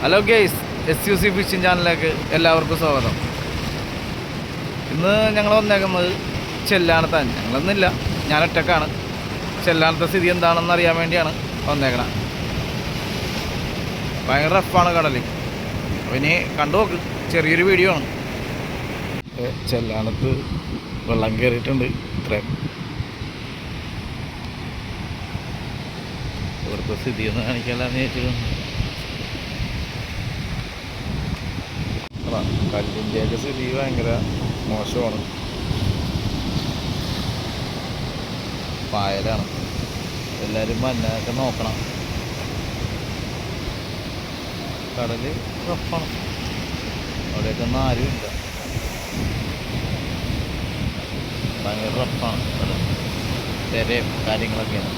Hello guys S U C fishing ചാനലിലേക്ക് എല്ലാവർക്കും സ്വാഗതം. ഇന്ന് ഞങ്ങൾ വന്നേക്കുന്നത് ചെല്ലാനത്താണ്. ഞങ്ങളൊന്നുമില്ല ഞാൻ ഒറ്റക്കാണ്. ചെല്ലാനത്തെ സ്ഥിതി എന്താണെന്ന് അറിയാൻ വേണ്ടിയാണ് വന്നേക്കണം. ഭയങ്കര റഫാണ് കടൽ അപ്പോൾ ഇനി കണ്ടു നോക്ക്. ചെറിയൊരു വീഡിയോ ആണ്. ചെല്ലാനത്ത് വെള്ളം കയറിയിട്ടുണ്ട് ഇത്രയും ഇവിടുത്തെ സ്ഥിതി ഒന്ന് കാണിക്കാമെന്ന് ചോദിച്ചിട്ടുണ്ട് കല്ലിന്റെയൊക്കെ സ്ഥിതി ഭയങ്കര മോശമാണ്. പായലാണ്. എല്ലാവരും മഞ്ഞൊക്കെ നോക്കണം. കടൽ റഫാണ് അവിടെയൊക്കെ ഒന്നും ആരും ഇല്ല. ഭയങ്കര റഫാണ് കടൽ തിരയും കാര്യങ്ങളൊക്കെയാണ്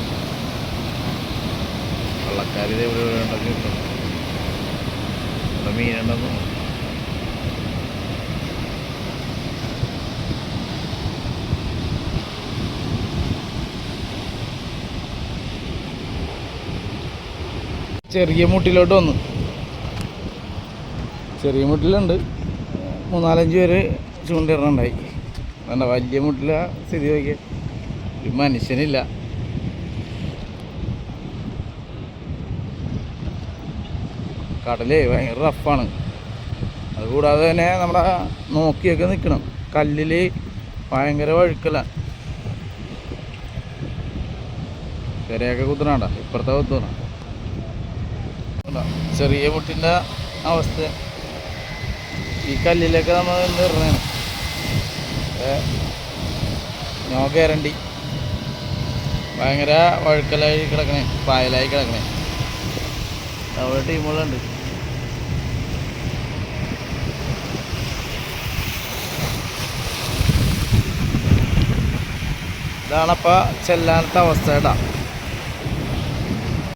വെള്ളക്കാരിത് എവിടെ വേണ്ടത് കിട്ടും ഇവിടെ മീനുണ്ടെന്ന് ചെറിയ മുട്ടിലോട്ട് വന്നു. ചെറിയ മുട്ടിലുണ്ട്. മൂന്നാലഞ്ച് പേര് ചൂണ്ടിടണുണ്ടായി. വേണ്ട വലിയ മുട്ടില സ്ഥിതി നോക്കിയ. ഒരു മനുഷ്യനില്ല. കടലേ ഭയങ്കര റഫാണ്. അതുകൂടാതെ തന്നെ നമ്മുടെ നോക്കിയൊക്കെ നിൽക്കണം കല്ലിൽ ഭയങ്കര വഴുക്കലാണ് കരയൊക്കെ കുത്തണണ്ട ഇപ്പുറത്തെ കുത്തണ. ചെറിയ പൊട്ടിന്റെ അവസ്ഥ. ഈ കല്ലിലൊക്കെ നമ്മൾ നിറഞ്ഞാണ് നോ ഗ്യാരണ്ടി ഭയങ്കര വഴുക്കലായി കിടക്കണേ പായലായി കിടക്കണേ. അവിടെ ടീമുകളുണ്ട് ഇതാണപ്പോൾ ചെല്ലാനത്തെ അവസ്ഥ കേട്ടാ.